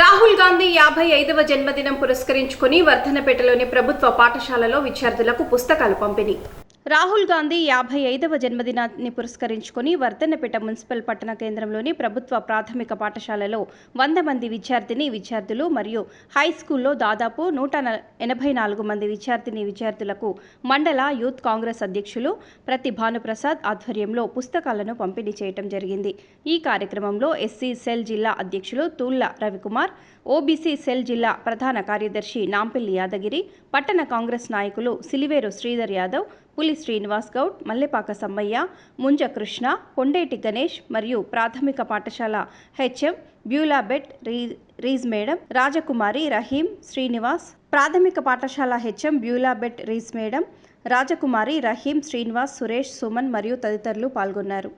రాహుల్ గాంధీ యాభై ఐదవ జన్మదినం పురస్కరించుకుని వర్ధనపేటలోని ప్రభుత్వ పాఠశాలలో విద్యార్థులకు పుస్తకాలు పంపిణీ. రాహుల్ గాంధీ యాభై ఐదవ జన్మదినాన్ని పురస్కరించుకుని వర్ధన్నపేట మున్సిపల్ పట్టణ కేంద్రంలోని ప్రభుత్వ ప్రాథమిక పాఠశాలలో వంద మంది విద్యార్థిని విద్యార్థులు మరియు హై స్కూల్లో దాదాపు నూట న- ఎనభై నాలుగు మంది విద్యార్థిని విద్యార్థులకు మండల యూత్ కాంగ్రెస్ అధ్యక్షులు ప్రతి భానుప్రసాద్ ఆధ్వర్యంలో పుస్తకాలను పంపిణీ చేయటం జరిగింది. ఈ కార్యక్రమంలో ఎస్సీ సెల్ జిల్లా అధ్యక్షులు తూళ్ళ రవికుమార్ ఓబీసీ సెల్ జిల్లా ప్రధాన కార్యదర్శి నాంపల్లి యాదగిరి పట్టణ కాంగ్రెస్ నాయకులు సిలివేరు శ్రీధర్ యాదవ్ పులి శ్రీనివాస్ గౌడ్ మల్లెపాక సమ్మయ్య ముంజ కృష్ణ కొండేటి గణేష్ మరియు ప్రాథమిక పాఠశాల హెచ్ఎం బ్యూలాబెట్ రీ రీజ్ మేడం రాజకుమారి రహీం శ్రీనివాస్ ప్రాథమిక పాఠశాల హెచ్ఎం బ్యూలాబెట్ రీజ్ మేడం రాజకుమారి రహీం శ్రీనివాస్ సురేష్ సుమన్ మరియు తదితరులు పాల్గొన్నారు.